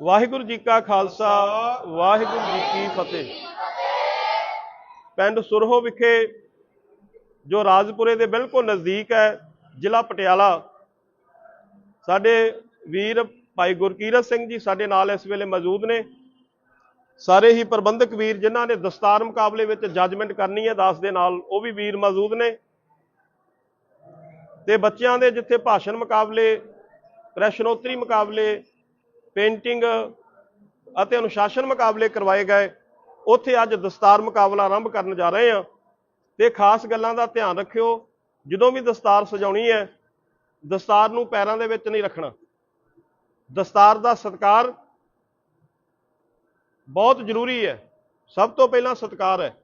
ਵਾਹਿਗੁਰੂ ਜੀ ਕਾ ਖਾਲਸਾ, ਵਾਹਿਗੁਰੂ ਜੀ ਕੀ ਫਤਿਹ। ਪਿੰਡ ਸੁਰਹੋ ਵਿਖੇ, ਜੋ ਰਾਜਪੁਰੇ ਦੇ ਬਿਲਕੁਲ ਨਜ਼ਦੀਕ ਹੈ, ਜ਼ਿਲ੍ਹਾ ਪਟਿਆਲਾ, ਸਾਡੇ ਵੀਰ ਭਾਈ ਗੁਰਕੀਰਤ ਸਿੰਘ ਜੀ ਸਾਡੇ ਨਾਲ ਇਸ ਵੇਲੇ ਮੌਜੂਦ ਨੇ। ਸਾਰੇ ਹੀ ਪ੍ਰਬੰਧਕ ਵੀਰ ਜਿਨ੍ਹਾਂ ਨੇ ਦਸਤਾਰ ਮੁਕਾਬਲੇ ਵਿੱਚ ਜੱਜਮੈਂਟ ਕਰਨੀ ਹੈ, ਦਾਸ ਦੇ ਨਾਲ ਉਹ ਵੀ ਵੀਰ ਮੌਜੂਦ ਨੇ। ਤੇ ਬੱਚਿਆਂ ਦੇ ਜਿੱਥੇ ਭਾਸ਼ਣ ਮੁਕਾਬਲੇ, ਪ੍ਰਸ਼ਨੋਤਰੀ ਮੁਕਾਬਲੇ ਪੇਂਟਿੰਗ ਅਤੇ ਅਨੁਸ਼ਾਸਨ ਮੁਕਾਬਲੇ ਕਰਵਾਏ ਗਏ। ਉੱਥੇ ਅੱਜ ਦਸਤਾਰ ਮੁਕਾਬਲਾ ਆਰੰਭ ਕਰਨ ਜਾ ਰਹੇ ਹਾਂ ਤੇ ਖਾਸ ਗੱਲਾਂ ਦਾ ਧਿਆਨ ਰੱਖਿਓ। ਜਦੋਂ ਵੀ ਦਸਤਾਰ ਸਜਾਉਣੀ ਹੈ, ਦਸਤਾਰ ਨੂੰ ਪੈਰਾਂ ਦੇ ਵਿੱਚ ਨਹੀਂ ਰੱਖਣਾ। ਦਸਤਾਰ ਦਾ ਸਤਕਾਰ ਬਹੁਤ ਜ਼ਰੂਰੀ ਹੈ। ਸਭ ਤੋਂ ਪਹਿਲਾਂ ਸਤਕਾਰ ਹੈ।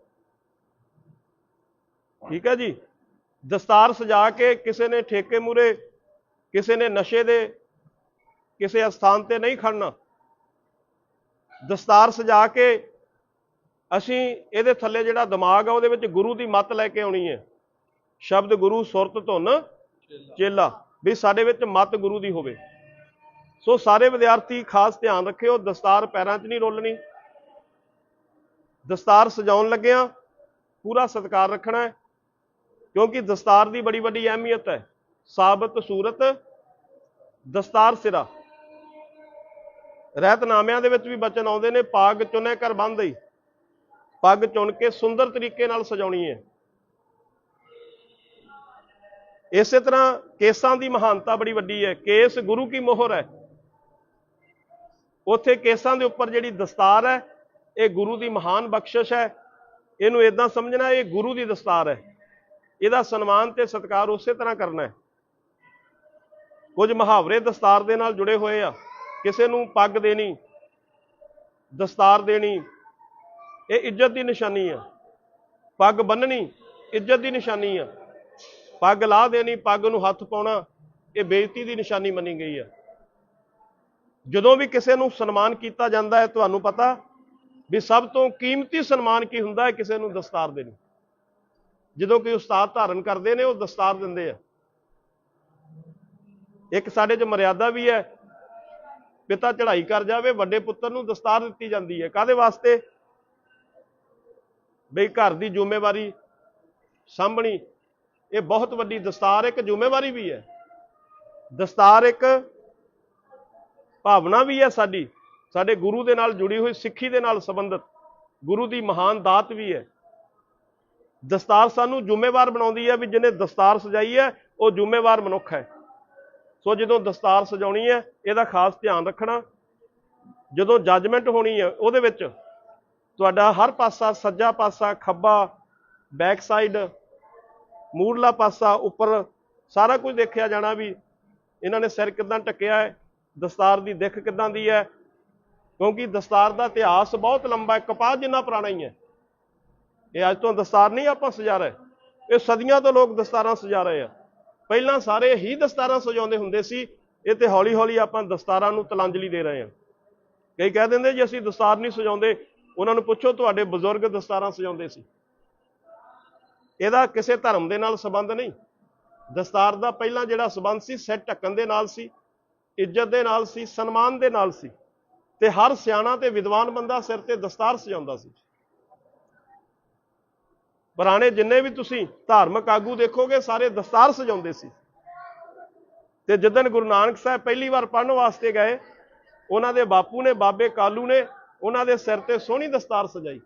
ਠੀਕ ਹੈ ਜੀ? ਦਸਤਾਰ ਸਜਾ ਕੇ ਕਿਸੇ ਨੇ ਠੇਕੇ ਮੂਰੇ ਕਿਸੇ ਨੇ ਨਸ਼ੇ ਦੇ ਕਿਸੇ ਅਸਥਾਨ ਤੇ ਨਹੀਂ ਖੜਨਾ। ਦਸਤਾਰ ਸਜਾ ਕੇ ਅਸੀਂ ਇਹਦੇ ਥੱਲੇ ਜਿਹੜਾ ਦਿਮਾਗ ਆ, ਉਹਦੇ ਵਿੱਚ ਗੁਰੂ ਦੀ ਮੱਤ ਲੈ ਕੇ ਆਉਣੀ ਹੈ। ਸ਼ਬਦ ਗੁਰੂ, ਸੁਰਤ, ਧੁਨ, ਚੇਲਾ। ਵੀ ਸਾਡੇ ਵਿੱਚ ਮੱਤ ਗੁਰੂ ਦੀ ਹੋਵੇ। ਸੋ ਸਾਰੇ ਵਿਦਿਆਰਥੀ ਖਾਸ ਧਿਆਨ ਰੱਖਿਓ, ਦਸਤਾਰ ਪੈਰਾਂ 'ਚ ਨਹੀਂ ਰੋਲਣੀ। ਦਸਤਾਰ ਸਜਾਉਣ ਲੱਗਿਆਂ ਪੂਰਾ ਸਤਿਕਾਰ ਰੱਖਣਾ ਹੈ, ਕਿਉਂਕਿ ਦਸਤਾਰ ਦੀ ਬੜੀ ਵੱਡੀ ਅਹਿਮੀਅਤ ਹੈ। ਸਾਬਤ ਸੂਰਤ, ਦਸਤਾਰ ਸਿਰਾ। ਰਹਿਤਨਾਮਿਆਂ ਦੇ ਵਿੱਚ ਵੀ ਬਚਨ ਆਉਂਦੇ ਨੇ, ਪਾਗ ਚੁਨੇ ਕਰ ਬੰਦਈ ਪੱਗ ਚੁਣ ਕੇ ਸੁੰਦਰ ਤਰੀਕੇ ਨਾਲ ਸਜਾਉਣੀ ਹੈ ਇਸੇ ਤਰ੍ਹਾਂ ਕੇਸਾਂ ਦੀ ਮਹਾਨਤਾ ਬੜੀ ਵੱਡੀ ਹੈ ਕੇਸ ਗੁਰੂ ਕੀ ਮੋਹਰ ਹੈ ਉੱਥੇ ਕੇਸਾਂ ਦੇ ਉੱਪਰ ਜਿਹੜੀ ਦਸਤਾਰ ਹੈ ਇਹ ਗੁਰੂ ਦੀ ਮਹਾਨ ਬਖਸ਼ਿਸ਼ ਹੈ ਇਹਨੂੰ ਇਦਾਂ ਸਮਝਣਾ, ਇਹ ਗੁਰੂ ਦੀ ਦਸਤਾਰ ਹੈ ਇਹਦਾ ਸਨਮਾਨ ਤੇ ਸਤਿਕਾਰ ਉਸੇ ਤਰ੍ਹਾਂ ਕਰਨਾ ਹੈ ਕੁਝ ਮੁਹਾਵਰੇ ਦਸਤਾਰ ਦੇ ਨਾਲ ਜੁੜੇ ਹੋਏ ਆ। ਕਿਸੇ ਨੂੰ ਪੱਗ ਦੇਣੀ, ਦਸਤਾਰ ਦੇਣੀ, ਇਹ ਇੱਜ਼ਤ ਦੀ ਨਿਸ਼ਾਨੀ ਆ। ਪੱਗ ਬੰਨਣੀ ਇੱਜ਼ਤ ਦੀ ਨਿਸ਼ਾਨੀ ਆ। ਪੱਗ ਲਾ ਦੇਣੀ, ਪੱਗ ਨੂੰ ਹੱਥ ਪਾਉਣਾ, ਇਹ ਬੇਇੱਜ਼ਤੀ ਦੀ ਨਿਸ਼ਾਨੀ ਮੰਨੀ ਗਈ ਆ। ਜਦੋਂ ਵੀ ਕਿਸੇ ਨੂੰ ਸਨਮਾਨ ਕੀਤਾ ਜਾਂਦਾ ਹੈ, ਤੁਹਾਨੂੰ ਪਤਾ ਵੀ ਸਭ ਤੋਂ ਕੀਮਤੀ ਸਨਮਾਨ ਕੀ ਹੁੰਦਾ ਹੈ? ਕਿਸੇ ਨੂੰ ਦਸਤਾਰ ਦੇਣੀ। ਜਦੋਂ ਕੋਈ ਉਸਤਾਦ ਧਾਰਨ ਕਰਦੇ ਨੇ, ਉਹ ਦਸਤਾਰ ਦਿੰਦੇ ਆ। ਇੱਕ ਸਾਡੇ 'ਚ ਮਰਿਆਦਾ ਵੀ ਹੈ ਪਿਤਾ ਚੜ੍ਹਾਈ ਕਰ ਜਾਵੇ, ਵੱਡੇ ਪੁੱਤਰ ਨੂੰ ਦਸਤਾਰ ਦਿੱਤੀ ਜਾਂਦੀ ਹੈ। ਕਾਦੇ ਵਾਸਤੇ? ਬਈ ਘਰ ਦੀ ਜ਼ਿੰਮੇਵਾਰੀ ਸਾਂਭਣੀ, ਇਹ ਬਹੁਤ ਵੱਡੀ ਦਸਤਾਰ, ਇੱਕ ਜ਼ਿੰਮੇਵਾਰੀ ਵੀ ਹੈ। ਦਸਤਾਰ ਇੱਕ ਭਾਵਨਾ ਵੀ ਹੈ ਸਾਡੀ। ਸਾਡੇ ਗੁਰੂ ਦੇ ਨਾਲ ਜੁੜੀ ਹੋਈ, ਸਿੱਖੀ ਦੇ ਨਾਲ ਸੰਬੰਧਿਤ, ਗੁਰੂ ਦੀ ਮਹਾਨ ਦਾਤ ਵੀ ਹੈ। ਦਸਤਾਰ ਸਾਨੂੰ ਜ਼ਿੰਮੇਵਾਰ ਬਣਾਉਂਦੀ ਹੈ ਵੀ ਜਿਹਨੇ ਦਸਤਾਰ ਸਜਾਈ ਹੈ, ਉਹ ਜ਼ਿੰਮੇਵਾਰ ਮਨੁੱਖ ਹੈ। ਸੋ ਜਦੋਂ ਦਸਤਾਰ ਸਜਾਉਣੀ ਹੈ, ਇਹਦਾ ਖਾਸ ਧਿਆਨ ਰੱਖਣਾ। ਜਦੋਂ ਜੱਜਮੈਂਟ ਹੋਣੀ ਹੈ, ਉਹਦੇ ਵਿੱਚ ਤੁਹਾਡਾ ਹਰ ਪਾਸਾ ਸੱਜਾ ਪਾਸਾ, ਖੱਬਾ ਬੈਕ ਸਾਈਡ ਮੂਰਲਾ ਪਾਸਾ, ਉੱਪਰ ਸਾਰਾ ਕੁਝ ਦੇਖਿਆ ਜਾਣਾ ਵੀ ਇਹਨਾਂ ਨੇ ਸਿਰ ਕਿਦਾਂ ਟੱਕਿਆ ਹੈ, ਦਸਤਾਰ ਦੀ ਦਿੱਖ ਕਿਦਾਂ ਦੀ ਹੈ। ਕਿਉਂਕਿ ਦਸਤਾਰ ਦਾ ਇਤਿਹਾਸ ਬਹੁਤ ਲੰਬਾ ਹੈ, ਕਪਾਹ ਜਿੰਨਾ ਪੁਰਾਣਾ ਹੀ ਹੈ। ਇਹ ਅੱਜ ਤੋਂ ਦਸਤਾਰ ਨਹੀਂ ਆਪਾਂ ਸਜਾ ਰਹੇ। ਇਹ ਸਦੀਆਂ ਤੋਂ ਲੋਕ ਦਸਤਾਰਾਂ ਸਜਾ ਰਹੇ ਆ। ਪਹਿਲਾਂ ਸਾਰੇ ਹੀ ਦਸਤਾਰਾਂ ਸਜਾਉਂਦੇ ਹੁੰਦੇ ਸੀ, ਇਹ ਤੇ ਹੌਲੀ ਹੌਲੀ ਆਪਾਂ ਦਸਤਾਰਾਂ ਨੂੰ ਤਲਾਂਜਲੀ ਦੇ ਰਹੇ ਹਾਂ। ਕਈ ਕਹਿ ਦਿੰਦੇ ਜੀ, ਅਸੀਂ ਦਸਤਾਰ ਨਹੀਂ ਸਜਾਉਂਦੇ, ਉਹਨਾਂ ਨੂੰ ਪੁੱਛੋ ਤੁਹਾਡੇ ਬਜ਼ੁਰਗ ਦਸਤਾਰਾਂ ਸਜਾਉਂਦੇ ਸੀ। ਇਹਦਾ ਕਿਸੇ ਧਰਮ ਦੇ ਨਾਲ ਸੰਬੰਧ ਨਹੀਂ। ਦਸਤਾਰ ਦਾ ਪਹਿਲਾਂ ਜਿਹੜਾ ਸੰਬੰਧ ਸੀ, ਸਿਰ ਢੱਕਣ ਦੇ ਨਾਲ ਸੀ, ਇੱਜ਼ਤ ਦੇ ਨਾਲ ਸੀ, ਸਨਮਾਨ ਦੇ ਨਾਲ ਸੀ, ਤੇ ਹਰ ਸਿਆਣਾ ਤੇ ਵਿਦਵਾਨ ਬੰਦਾ ਸਿਰ ਤੇ ਦਸਤਾਰ ਸਜਾਉਂਦਾ ਸੀ। ਪੁਰਾਣੇ ਜਿੰਨੇ ਵੀ ਤੁਸੀਂ ਧਾਰਮਿਕ ਆਗੂ ਦੇਖੋਗੇ, ਸਾਰੇ ਦਸਤਾਰ ਸਜਾਉਂਦੇ ਸੀ। ਤੇ ਜਦੋਂ ਗੁਰੂ ਨਾਨਕ ਸਾਹਿਬ ਪਹਿਲੀ ਵਾਰ ਪੜਨ ਵਾਸਤੇ ਗਏ, ਉਹਨਾਂ ਦੇ ਬਾਪੂ ਨੇ, ਬਾਬੇ ਕਾਲੂ ਨੇ ਉਹਨਾਂ ਦੇ ਸਿਰ ਤੇ ਸੋਹਣੀ ਦਸਤਾਰ ਸਜਾਈ।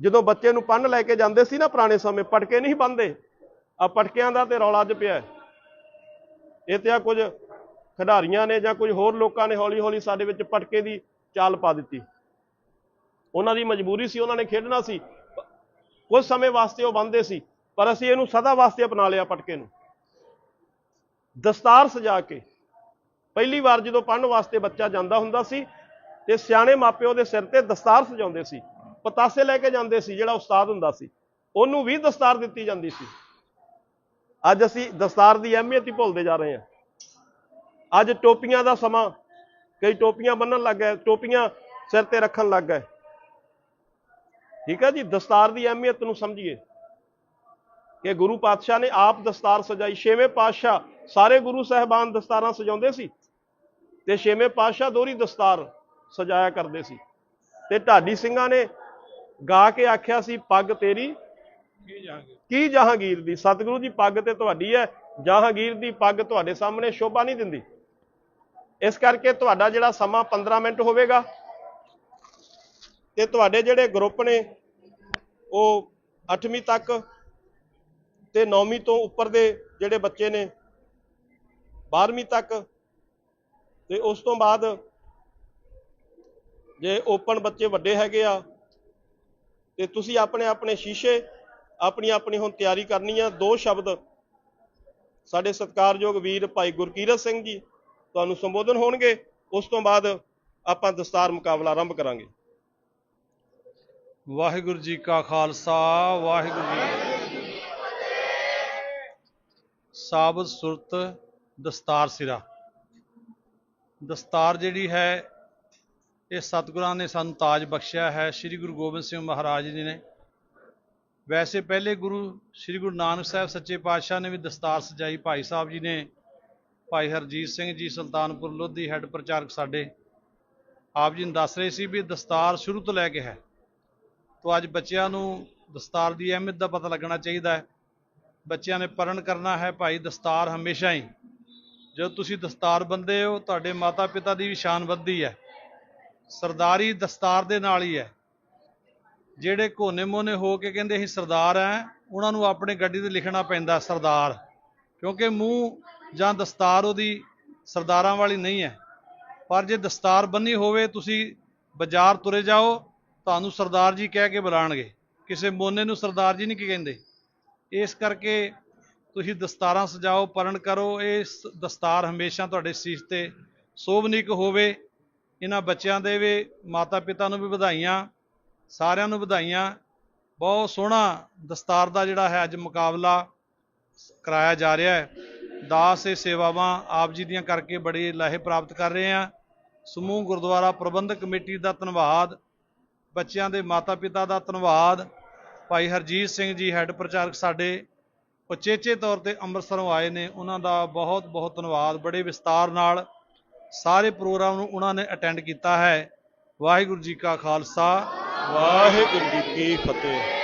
ਜਦੋਂ ਬੱਚੇ ਨੂੰ ਪੰਨ ਲੈ ਕੇ ਜਾਂਦੇ ਸੀ ਨਾ ਪੁਰਾਣੇ ਸਮੇਂ, ਪਟਕੇ ਨਹੀਂ ਬੰਦੇ ਆ ਪਟਕਿਆਂ ਦਾ ਤੇ ਰੌਲਾ 'ਚ ਪਿਆ ਇਹ ਤੇ ਆ ਕੁਝ ਖਿਡਾਰੀਆਂ ਨੇ ਜਾਂ ਕੁਝ ਹੋਰ ਲੋਕਾਂ ਨੇ ਹੌਲੀ ਹੌਲੀ ਸਾਡੇ ਵਿੱਚ ਪਟਕੇ ਦੀ ਚਾਲ ਪਾ ਦਿੱਤੀ। ਉਹਨਾਂ ਦੀ ਮਜਬੂਰੀ ਸੀ, ਉਹਨਾਂ ਨੇ ਖੇਡਣਾ ਸੀ। ਕੁਝ ਸਮੇਂ ਵਾਸਤੇ ਉਹ ਬੰਦੇ ਸੀ, ਪਰ ਅਸੀਂ ਇਹਨੂੰ ਸਦਾ ਵਾਸਤੇ ਅਪਣਾ ਲਿਆ ਪਟਕੇ ਨੂੰ। ਦਸਤਾਰ ਸਜਾ ਕੇ, ਪਹਿਲੀ ਵਾਰ ਜਦੋਂ ਪੜਨ ਵਾਸਤੇ ਬੱਚਾ ਜਾਂਦਾ ਹੁੰਦਾ ਸੀ, ਤੇ ਸਿਆਣੇ ਮਾਪਿਓ ਦੇ ਸਿਰ ਤੇ ਦਸਤਾਰ ਸਜਾਉਂਦੇ ਸੀ, ਪਤਾਸੇ ਲੈ ਕੇ ਜਾਂਦੇ ਸੀ, ਜਿਹੜਾ ਉਸਤਾਦ ਹੁੰਦਾ ਸੀ। ਉਹਨੂੰ ਵੀ ਦਸਤਾਰ ਦਿੱਤੀ ਜਾਂਦੀ ਸੀ। ਅੱਜ ਅਸੀਂ ਦਸਤਾਰ ਦੀ ਅਹਿਮੀਅਤ ਹੀ ਭੁੱਲਦੇ ਜਾ ਰਹੇ ਹਾਂ। ਅੱਜ ਟੋਪੀਆਂ ਦਾ ਸਮਾਂ, ਕਈ ਟੋਪੀਆਂ ਬੰਨਣ ਲੱਗ ਗਏ, ਟੋਪੀਆਂ ਸਿਰ ਤੇ ਰੱਖਣ ਲੱਗ ਗਏ। ਠੀਕ ਹੈ ਜੀ? ਦਸਤਾਰ ਦੀ ਅਹਿਮੀਅਤ ਨੂੰ ਸਮਝੀਏ। ਕਿ ਗੁਰੂ ਪਾਤਸ਼ਾਹ ਨੇ ਆਪ ਦਸਤਾਰ ਸਜਾਈ। ਛੇਵੇਂ ਪਾਤਸ਼ਾਹ ਸਾਰੇ ਗੁਰੂ ਸਾਹਿਬਾਨ ਦਸਤਾਰਾਂ ਸਜਾਉਂਦੇ ਸੀ ਤੇ ਛੇਵੇਂ ਪਾਤਸ਼ਾਹ ਦੋਹਰੀ ਦਸਤਾਰ ਸਜਾਇਆ ਕਰਦੇ ਸੀ। ਤੇ ਢਾਡੀ ਸਿੰਘਾਂ ਨੇ ਗਾ ਕੇ ਆਖਿਆ ਸੀ ਪੱਗ ਤੇਰੀ ਕੀ ਜਹਾਂਗੀਰ? ਦੀ? ਸਤਿਗੁਰੂ ਜੀ ਪੱਗ ਤੇ ਤੁਹਾਡੀ ਹੈ। ਜਹਾਂਗੀਰ ਦੀ ਪੱਗ ਤੁਹਾਡੇ ਸਾਹਮਣੇ ਸ਼ੋਭਾ ਨਹੀਂ ਦਿੰਦੀ। ਇਸ ਕਰਕੇ ਤੁਹਾਡਾ ਜਿਹੜਾ ਸਮਾਂ 15 ਮਿੰਟ ਹੋਵੇਗਾ। ਤੇ ਤੁਹਾਡੇ ਜਿਹੜੇ ਗਰੁੱਪ ਨੇ, ਉਹ 8ਵੀਂ ਤੱਕ ਤੇ 9ਵੀਂ ਤੋਂ ਉੱਪਰ ਦੇ ਜਿਹੜੇ ਬੱਚੇ ਨੇ 12ਵੀਂ ਤੱਕ ਤੇ ਉਸ ਤੋਂ ਬਾਅਦ ਜੇ ਓਪਨ ਬੱਚੇ ਵੱਡੇ ਹੈਗੇ ਆ, ਤੇ ਤੁਸੀਂ ਆਪਣੇ ਆਪਣੇ ਸ਼ੀਸ਼ੇ, ਆਪਣੀ ਆਪਣੀ ਹੁਣ ਤਿਆਰੀ ਕਰਨੀ ਆ। ਦੋ ਸ਼ਬਦ ਸਾਡੇ ਸਤਿਕਾਰਯੋਗ ਵੀਰ ਭਾਈ ਗੁਰਕੀਰਤ ਸਿੰਘ ਜੀ ਤੁਹਾਨੂੰ ਸੰਬੋਧਨ ਹੋਣਗੇ, ਉਸ ਤੋਂ ਬਾਅਦ ਆਪਾਂ ਦਸਤਾਰ ਮੁਕਾਬਲਾ ਆਰੰਭ ਕਰਾਂਗੇ। ਵਾਹਿਗੁਰੂ ਜੀ ਕਾ ਖਾਲਸਾ, ਵਾਹਿਗੁਰੂ ਜੀ ਕੀ ਸਾਬਤ ਸੁਰਤ ਦਸਤਾਰ ਸਿਰਾ। ਦਸਤਾਰ ਜਿਹੜੀ ਹੈ, ਇਹ ਸਤਿਗੁਰਾਂ ਨੇ ਸਾਨੂੰ ਤਾਜ ਬਖਸ਼ਿਆ ਹੈ। ਸ੍ਰੀ ਗੁਰੂ ਗੋਬਿੰਦ ਸਿੰਘ ਮਹਾਰਾਜ ਜੀ ਨੇ। ਵੈਸੇ ਪਹਿਲੇ ਗੁਰੂ ਸ੍ਰੀ ਗੁਰੂ ਨਾਨਕ ਸਾਹਿਬ ਸੱਚੇ ਪਾਤਸ਼ਾਹ ਨੇ ਵੀ ਦਸਤਾਰ ਸਜਾਈ। ਭਾਈ ਸਾਹਿਬ ਜੀ ਨੇ, ਭਾਈ ਹਰਜੀਤ ਸਿੰਘ ਜੀ, ਸੁਲਤਾਨਪੁਰ ਲੋਧੀ ਹੈੱਡ ਪ੍ਰਚਾਰਕ ਸਾਡੇ। ਆਪ ਜੀ ਨੂੰ ਦੱਸ ਰਹੇ ਸੀ ਵੀ ਦਸਤਾਰ ਸ਼ੁਰੂ ਤੋਂ ਲੈ ਕੇ ਹੈ। ਤੋ ਅੱਜ ਬੱਚਿਆਂ ਨੂੰ ਦਸਤਾਰ ਦੀ ਅਹਿਮੀਅਤ ਦਾ ਪਤਾ ਲੱਗਣਾ ਚਾਹੀਦਾ ਹੈ। ਬੱਚਿਆਂ ਨੇ ਪਰਨ ਕਰਨਾ ਹੈ ਭਾਈ, ਦਸਤਾਰ ਹਮੇਸ਼ਾ ਹੀ। ਜਦੋਂ ਤੁਸੀਂ ਦਸਤਾਰ ਬੰਦੇ ਹੋ, ਤੁਹਾਡੇ ਮਾਤਾ ਪਿਤਾ ਦੀ ਵੀ ਸ਼ਾਨ ਵੱਧਦੀ ਹੈ। ਸਰਦਾਰੀ ਦਸਤਾਰ ਦੇ ਨਾਲ ਹੀ ਹੈ। ਜਿਹੜੇ ਕੋਨੇ ਮੋਨੇ ਹੋ ਕੇ ਕਹਿੰਦੇ ਅਸੀਂ ਸਰਦਾਰ ਆ ਉਹਨਾਂ ਨੂੰ ਆਪਣੇ ਗੱਡੀ ਤੇ ਲਿਖਣਾ ਪੈਂਦਾ, ਸਰਦਾਰ। ਕਿਉਂਕਿ ਮੂੰਹ ਜਾਂ ਦਸਤਾਰ ਉਹਦੀ ਸਰਦਾਰਾਂ ਵਾਲੀ ਨਹੀਂ ਹੈ। ਪਰ ਜੇ ਦਸਤਾਰ ਬੰਨੀ ਹੋਵੇ, ਤੁਸੀਂ ਬਾਜ਼ਾਰ ਤੁਰੇ ਜਾਓ ਤੁਹਾਨੂੰ ਸਰਦਾਰ ਜੀ ਕਹਿ ਕੇ ਬੁਲਾਣਗੇ। ਕਿਸੇ ਮੋਨੇ ਨੂੰ ਸਰਦਾਰ ਜੀ ਨਹੀਂ ਕਹਿੰਦੇ। ਇਸ ਕਰਕੇ ਤੁਸੀਂ ਦਸਤਾਰਾਂ ਸਜਾਓ ਪਰਨ ਕਰੋ। ਇਹ ਸ- ਦਸਤਾਰ ਹਮੇਸ਼ਾ ਤੁਹਾਡੇ ਸੀਸ ਤੇ ਸੋਭਨੀਕ ਹੋਵੇ। ਇਹਨਾਂ ਬੱਚਿਆਂ ਦੇ ਵੀ ਮਾਤਾ ਪਿਤਾ ਨੂੰ ਵੀ ਵਧਾਈਆਂ, ਸਾਰਿਆਂ ਨੂੰ ਵਧਾਈਆਂ। ਬਹੁਤ ਸੋਹਣਾ ਦਸਤਾਰ ਦਾ ਜਿਹੜਾ ਹੈ ਅੱਜ ਮੁਕਾਬਲਾ ਕਰਾਇਆ ਜਾ ਰਿਹਾ ਹੈ। ਦਾਸ ਇਹ ਸੇਵਾਵਾਂ ਆਪ ਜੀ ਦੀਆਂ ਕਰਕੇ ਬੜੇ ਲਾਹੇ ਪ੍ਰਾਪਤ ਕਰ ਰਹੇ ਆ ਸਮੂਹ ਗੁਰਦੁਆਰਾ ਪ੍ਰਬੰਧਕ ਕਮੇਟੀ ਦਾ ਧੰਨਵਾਦ। ਬੱਚਿਆਂ ਦੇ ਮਾਤਾ ਪਿਤਾ ਦਾ ਧੰਨਵਾਦ। ਭਾਈ ਹਰਜੀਤ ਸਿੰਘ ਜੀ ਹੈੱਡ ਪ੍ਰਚਾਰਕ ਸਾਡੇ ਉਚੇਚੇ ਤੌਰ ਤੇ ਅੰਮ੍ਰਿਤਸਰੋਂ ਆਏ ਨੇ। ਉਹਨਾਂ ਦਾ ਬਹੁਤ ਬਹੁਤ ਧੰਨਵਾਦ। ਬੜੇ ਵਿਸਤਾਰ ਨਾਲ ਸਾਰੇ ਪ੍ਰੋਗਰਾਮ ਨੂੰ ਉਹਨਾਂ ਨੇ ਅਟੈਂਡ ਕੀਤਾ ਹੈ। ਵਾਹਿਗੁਰੂ ਜੀ ਕਾ ਖਾਲਸਾ। ਵਾਹਿਗੁਰੂ ਜੀ ਕੀ ਫਤਿਹ।